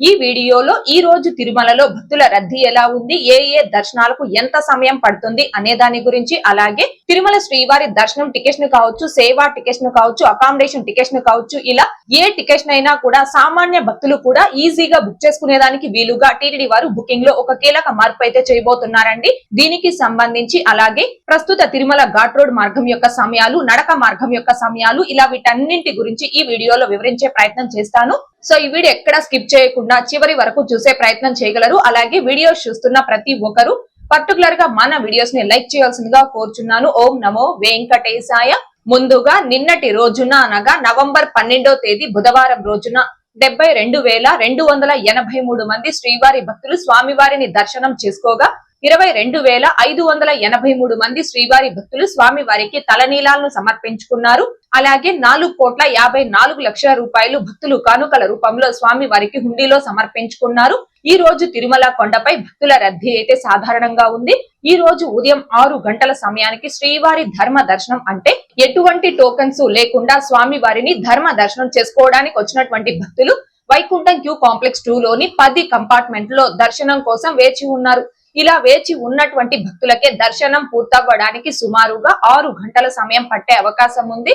ఈ వీడియోలో ఈ రోజు తిరుమలలో భక్తుల రద్దీ ఎలా ఉంది? ఏ ఏ దర్శనాలకు ఎంత సమయం పడుతుంది? అనే దాని గురించి అలాగే తిరుమల శ్రీవారి దర్శనం టికెట్స్ను కావచ్చు సేవా టికెట్స్ను కావచ్చు అకామిడేషన్ టికెట్స్ను కావచ్చు ఇలా ఏ టికెట్స్ అయినా కూడా సామాన్య భక్తులు కూడా ఈజీగా బుక్ చేసుకునేదానికి వీలుగా టీటీడీ వారు బుకింగ్లో ఒక కీలక మార్పు అయితే చేయబోతున్నారండి. దీనికి సంబంధించి అలాగే ప్రస్తుత తిరుమల ఘాట్ రోడ్ మార్గం యొక్క సమయాలు నడక మార్గం యొక్క సమయాలు ఇలా వీటన్నింటి గురించి ఈ వీడియోలో వివరించే ప్రయత్నం చేస్తాను. సో ఈ వీడియో ఎక్కడ స్కిప్ చేయకుండా చివరి వరకు చూసే ప్రయత్నం చేయగలరు. అలాగే వీడియోస్ చూస్తున్న ప్రతి ఒక్కరు పర్టికులర్గా మన వీడియోస్ని లైక్ చేయాల్సిందిగా కోరుచున్నాను. ఓం నమో వెంకటేశాయ. ముందుగా నిన్నటి రోజున అనగా నవంబర్ పన్నెండో తేదీ బుధవారం రోజున డెబ్బై రెండు వేల రెండు వందల ఎనభై మూడు మంది శ్రీవారి భక్తులు స్వామివారిని దర్శనం చేసుకోగా ఇరవై రెండు వేల ఐదు వందల ఎనభై మూడు మంది శ్రీవారి భక్తులు స్వామి వారికి తలనీలాలను సమర్పించుకున్నారు. అలాగే నాలుగు కోట్ల యాభై నాలుగు లక్షల రూపాయలు భక్తులు కానుకల రూపంలో స్వామి వారికి హుండీలో సమర్పించుకున్నారు. ఈ రోజు తిరుమల కొండపై భక్తుల రద్దీ అయితే సాధారణంగా ఉంది. ఈ రోజు ఉదయం ఆరు గంటల సమయానికి శ్రీవారి ధర్మ దర్శనం అంటే ఎటువంటి టోకన్స్ లేకుండా స్వామి వారిని ధర్మ దర్శనం చేసుకోవడానికి వచ్చినటువంటి భక్తులు వైకుంఠం క్యూ కాంప్లెక్స్ టూ లోని పది కంపార్ట్మెంట్లో దర్శనం కోసం వేచి ఉన్నారు. ఇలా వేచి ఉన్నటువంటి భక్తులకే దర్శనం పూర్తవ్వడానికి సుమారుగా ఆరు గంటల సమయం పట్టే అవకాశం ఉంది.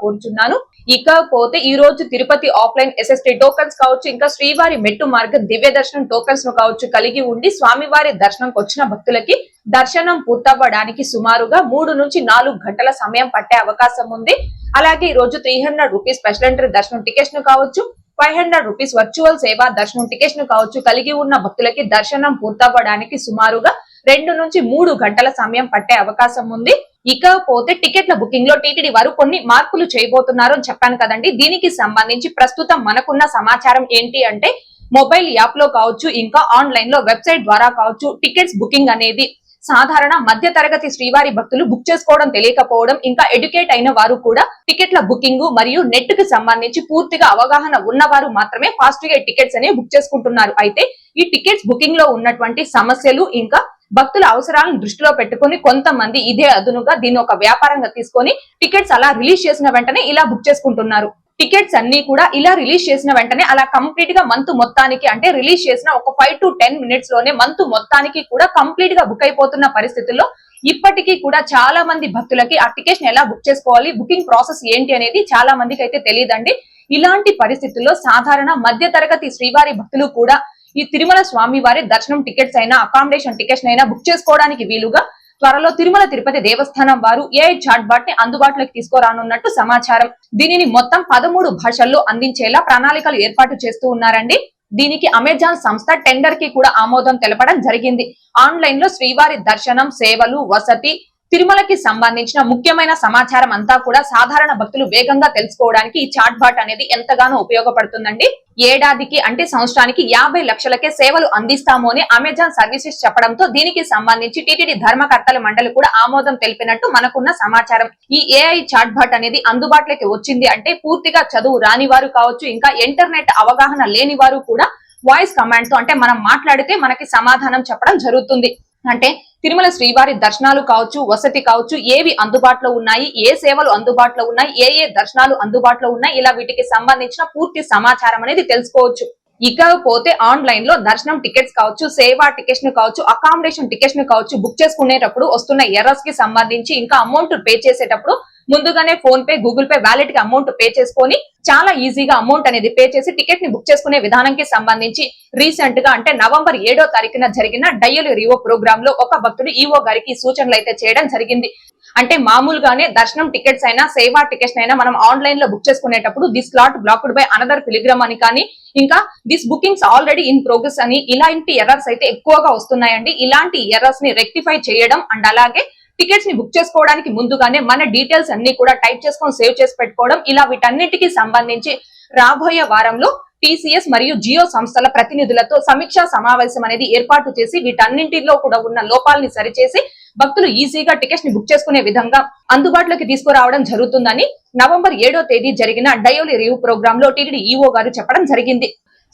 కోరుచున్నాను. ఇకపోతే ఈ రోజు తిరుపతి ఆఫ్లైన్ ఎస్ఎస్టీ టోకన్స్ కావచ్చు ఇంకా శ్రీవారి మెట్టు మార్గ దివ్య దర్శనం టోకన్స్ను కావచ్చు కలిగి ఉండి స్వామివారి దర్శనంకి వచ్చిన భక్తులకి దర్శనం పూర్తవ్వడానికి సుమారుగా మూడు నుంచి నాలుగు గంటల సమయం పట్టే అవకాశం ఉంది. అలాగే ఈ రోజు three hundred rupees special entry దర్శనం టికెట్స్ను కావచ్చు ఫైవ్ హండ్రెడ్ రూపీస్ వర్చువల్ సేవా దర్శనం టికెట్స్ను కావచ్చు కలిగి ఉన్న భక్తులకి దర్శనం పూర్తవ్వడానికి సుమారుగా రెండు నుంచి మూడు గంటల సమయం పట్టే అవకాశం ఉంది. ఇకపోతే టికెట్ల బుకింగ్లో టీటీడీ వారు కొన్ని మార్పులు చేయబోతున్నారు అని చెప్పాను కదండి. దీనికి సంబంధించి ప్రస్తుతం మనకున్న సమాచారం ఏంటి అంటే మొబైల్ యాప్లో కావచ్చు ఇంకా ఆన్లైన్లో వెబ్సైట్ ద్వారా కావచ్చు టికెట్స్ బుకింగ్ అనేది సాధారణ మధ్య తరగతి శ్రీవారి భక్తులు బుక్ చేసుకోవడం తెలియకపోవడం ఇంకా ఎడ్యుకేట్ అయిన వారు కూడా టికెట్ల బుకింగ్ మరియు నెట్కి సంబంధించి పూర్తిగా అవగాహన ఉన్నవారు మాత్రమే ఫాస్ట్గా టికెట్స్ అనేవి బుక్ చేసుకుంటున్నారు. అయితే ఈ టికెట్స్ బుకింగ్లో ఉన్నటువంటి సమస్యలు ఇంకా భక్తుల అవసరాలను దృష్టిలో పెట్టుకుని కొంతమంది ఇదే అదునుగా దీన్ని ఒక వ్యాపారంగా తీసుకొని టికెట్స్ అలా రిలీజ్ చేసిన వెంటనే ఇలా బుక్ చేసుకుంటున్నారు. టికెట్స్ అన్ని కూడా ఇలా రిలీజ్ చేసిన వెంటనే అలా కంప్లీట్గా మంత్ మొత్తానికి అంటే రిలీజ్ చేసిన ఒక ఫైవ్ టు టెన్ మినిట్స్లోనే మంత్ మొత్తానికి కూడా కంప్లీట్గా బుక్ అయిపోతున్న పరిస్థితుల్లో ఇప్పటికీ కూడా చాలా మంది భక్తులకి ఆ టికెట్స్ ఎలా బుక్ చేసుకోవాలి బుకింగ్ ప్రాసెస్ ఏంటి అనేది చాలా మందికి అయితే తెలియదండి. ఇలాంటి పరిస్థితుల్లో సాధారణ మధ్య తరగతి శ్రీవారి భక్తులు కూడా ఈ తిరుమల స్వామి వారి దర్శనం టికెట్స్ అయినా అకామిడేషన్ టికెట్స్ అయినా బుక్ చేసుకోవడానికి వీలుగా త్వరలో తిరుమల తిరుపతి దేవస్థానం వారు ఏ చాట్ బాట్ని అందుబాటులోకి తీసుకురానున్నట్టు సమాచారం. దీనిని మొత్తం పదమూడు భాషల్లో అందించేలా ప్రణాళికలు ఏర్పాటు చేస్తూ ఉన్నారండి. దీనికి అమెజాన్ సంస్థ టెండర్కి కూడా ఆమోదం తెలపడం జరిగింది. ఆన్లైన్లో శ్రీవారి దర్శనం సేవలు వసతి తిరుమలకి సంబంధించిన ముఖ్యమైన సమాచారం అంతా కూడా సాధారణ భక్తులు వేగంగా తెలుసుకోవడానికి ఈ చాట్ బాట్ అనేది ఎంతగానో ఉపయోగపడుతుందండి. ఏడాదికి అంటే సంవత్సరానికి యాభై లక్షలకే సేవలు అందిస్తాము అని అమెజాన్ సర్వీసెస్ చెప్పడంతో దీనికి సంబంధించి టీటీడీ ధర్మకర్తల మండలి కూడా ఆమోదం తెలిపినట్టు మనకున్న సమాచారం. ఈ ఏఐ చాట్బాట్ అనేది అందుబాటులోకి వచ్చింది అంటే పూర్తిగా చదువు రాని వారు కావచ్చు ఇంకా ఇంటర్నెట్ అవగాహన లేని వారు కూడా వాయిస్ కమాండ్తో అంటే మనం మాట్లాడితే మనకి సమాధానం చెప్పడం జరుగుతుంది. అంటే తిరుమల శ్రీవారి దర్శనాలు కావచ్చు వసతి కావచ్చు ఏవి అందుబాటులో ఉన్నాయి ఏ సేవలు అందుబాటులో ఉన్నాయి ఏ ఏ దర్శనాలు అందుబాటులో ఉన్నాయి ఇలా వీటికి సంబంధించిన పూర్తి సమాచారం అనేది తెలుసుకోవచ్చు. ఇకపోతే ఆన్లైన్లో దర్శనం టికెట్స్ కావచ్చు సేవా టికెట్స్ను కావచ్చు అకామిడేషన్ టికెట్స్ను కావచ్చు బుక్ చేసుకునేటప్పుడు వస్తున్న ఎర్రర్స్కి సంబంధించి ఇంకా అమౌంట్ పే చేసేటప్పుడు ముందుగానే ఫోన్ పే గూగుల్ పే వ్యాలెట్కి అమౌంట్ పే చేసుకొని చాలా ఈజీగా అమౌంట్ అనేది పే చేసి టికెట్ని బుక్ చేసుకునే విధానంకి సంబంధించి రీసెంట్గా అంటే నవంబర్ ఏడో తారీఖున జరిగిన డయల్ రివో ప్రోగ్రామ్లో ఒక భక్తుడు ఈవో గారికి సూచనలు అయితే చేయడం జరిగింది. అంటే మామూలుగానే దర్శనం టికెట్స్ అయినా సేవా టికెట్స్ అయినా మనం ఆన్లైన్లో బుక్ చేసుకునేటప్పుడు this slot blocked by another pilgrim అని కానీ ఇంకా this bookings already in progress అని ఇలాంటి ఎర్రర్స్ అయితే ఎక్కువగా వస్తున్నాయండి. ఇలాంటి ఎర్రర్స్ని రెక్టిఫై చేయడం అండ్ అలాగే టికెట్స్ని బుక్ చేసుకోవడానికి ముందుగానే మన డీటెయిల్స్ అన్ని కూడా టైప్ చేసుకొని సేవ్ చేసి పెట్టుకోవడం ఇలా వీటన్నిటికీ సంబంధించి రాబోయే వారంలో టీసీఎస్ మరియు జియో సంస్థల ప్రతినిధులతో సమీక్షా సమావేశం అనేది ఏర్పాటు చేసి వీటన్నింటిలో కూడా ఉన్న లోపాలని సరిచేసి భక్తులు ఈజీగా టికెట్స్ని బుక్ చేసుకునే విధంగా అందుబాటులోకి తీసుకురావడం జరుగుతుందని నవంబర్ ఏడో తేదీ జరిగిన డయోలి రివ్యూ ప్రోగ్రామ్లో టీడీ ఈఓ గారు చెప్పడం జరిగింది.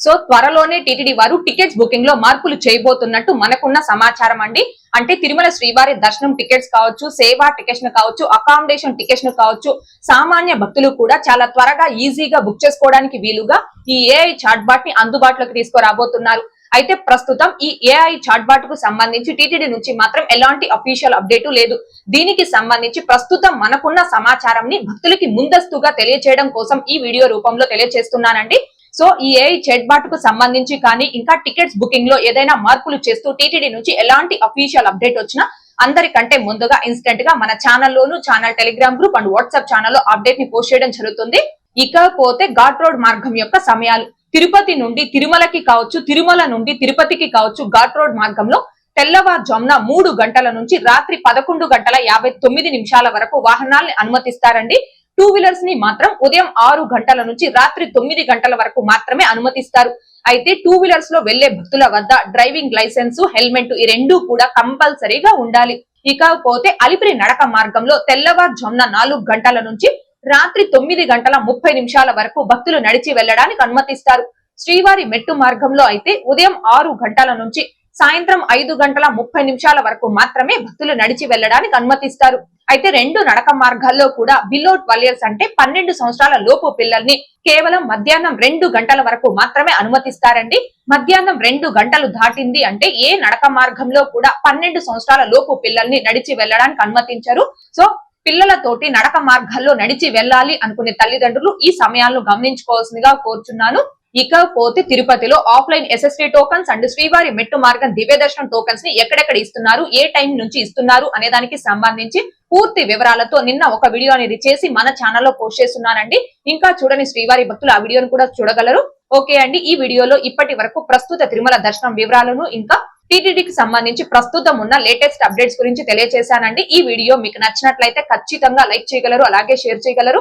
సో త్వరలోనే టీటీడీ వారు టికెట్స్ బుకింగ్లో మార్పులు చేయబోతున్నట్టు మనకున్న సమాచారం అండి. అంటే తిరుమల శ్రీవారి దర్శనం టికెట్స్ కావచ్చు సేవా టికెట్స్ను కావచ్చు అకామిడేషన్ టికెట్స్ కావచ్చు సామాన్య భక్తులు కూడా చాలా త్వరగా ఈజీగా బుక్ చేసుకోవడానికి వీలుగా ఈ ఏఐ చాట్బాట్ని అందుబాటులోకి తీసుకురాబోతున్నారు. అయితే ప్రస్తుతం ఈ ఏఐ చాట్బాట్కు సంబంధించి టీటీడీ నుంచి మాత్రం ఎలాంటి అఫీషియల్ అప్డేట్ లేదు. దీనికి సంబంధించి ప్రస్తుతం మనకున్న సమాచారం ని భక్తులకి ముందస్తుగా తెలియచేయడం కోసం ఈ వీడియో రూపంలో తెలియజేస్తున్నానండి సో ఈ ఏఐ చెట్ బాట్కు సంబంధించి కానీ ఇంకా టికెట్స్ బుకింగ్లో ఏదైనా మార్పులు చేస్తూ టీటీడీ నుంచి ఎలాంటి అఫీషియల్ అప్డేట్ వచ్చినా అందరికంటే ముందుగా ఇన్స్టెంట్గా మన ఛానల్లోను channel Telegram group and WhatsApp ఛానల్లో అప్డేట్ని పోస్ట్ చేయడం జరుగుతుంది. ఇకపోతే ఘాట్ రోడ్ మార్గం యొక్క సమయాలు. తిరుపతి నుండి తిరుమలకి కావచ్చు తిరుమల నుండి తిరుపతికి కావచ్చు ఘాట్ రోడ్ మార్గంలో తెల్లవారుజామున మూడు గంటల నుంచి రాత్రి పదకొండు గంటల యాభై తొమ్మిది నిమిషాల వరకు వాహనాల్ని అనుమతిస్తారండి. టూ వీలర్స్ని మాత్రం ఉదయం ఆరు గంటల నుంచి రాత్రి తొమ్మిది గంటల వరకు మాత్రమే అనుమతిస్తారు. అయితే టూ వీలర్స్లో వెళ్ళే భక్తుల వద్ద డ్రైవింగ్ లైసెన్స్ హెల్మెట్ ఈ రెండు కూడా కంపల్సరీగా ఉండాలి. ఇకపోతే అలిపిరి నడక మార్గంలో తెల్లవారుజామున నాలుగు గంటల నుంచి రాత్రి తొమ్మిది గంటల ముప్పై నిమిషాల వరకు భక్తులు నడిచి వెళ్ళడానికి అనుమతిస్తారు. శ్రీవారి మెట్టు మార్గంలో అయితే ఉదయం ఆరు గంటల నుంచి సాయంత్రం ఐదు గంటల ముప్పై నిమిషాల వరకు మాత్రమే భక్తులు నడిచి వెళ్ళడానికి అనుమతిస్తారు. అయితే రెండు నడక మార్గాల్లో కూడా బిలో ట్వెల్యర్స్ అంటే పన్నెండు సంవత్సరాల లోపు పిల్లల్ని కేవలం మధ్యాహ్నం రెండు గంటల వరకు మాత్రమే అనుమతిస్తారండి. మధ్యాహ్నం రెండు గంటలు దాటింది అంటే ఏ నడక మార్గంలో కూడా పన్నెండు సంవత్సరాల లోపు పిల్లల్ని నడిచి వెళ్ళడానికి అనుమతించరు. సో పిల్లలతోటి నడక మార్గాల్లో నడిచి వెళ్ళాలి అనుకునే తల్లిదండ్రులు ఈ సమయాలను గమనించుకోవాల్సిందిగా కోరుచున్నాను. ఇకపోతే తిరుపతిలో ఆఫ్లైన్ ఎస్ఎస్టీ టోకన్స్ అండ్ శ్రీవారి మెట్టు మార్గం దివ్య దర్శనం టోకన్స్ని ఎక్కడెక్కడ ఇస్తున్నారు ఏ టైం నుంచి ఇస్తున్నారు అనే దానికి సంబంధించి పూర్తి వివరాలతో నిన్న ఒక వీడియో అనేది చేసి మన ఛానల్లో పోస్ట్ చేస్తున్నానండి. ఇంకా చూడని శ్రీవారి భక్తులు ఆ వీడియోను కూడా చూడగలరు. ఓకే అండి ఈ వీడియోలో ఇప్పటి వరకు ప్రస్తుత తిరుమల దర్శనం వివరాలను ఇంకా టీటీడీకి సంబంధించి ప్రస్తుతం ఉన్న లేటెస్ట్ అప్డేట్స్ గురించి తెలియజేశానండి ఈ వీడియో మీకు నచ్చినట్లయితే ఖచ్చితంగా లైక్ చేయగలరు అలాగే షేర్ చేయగలరు.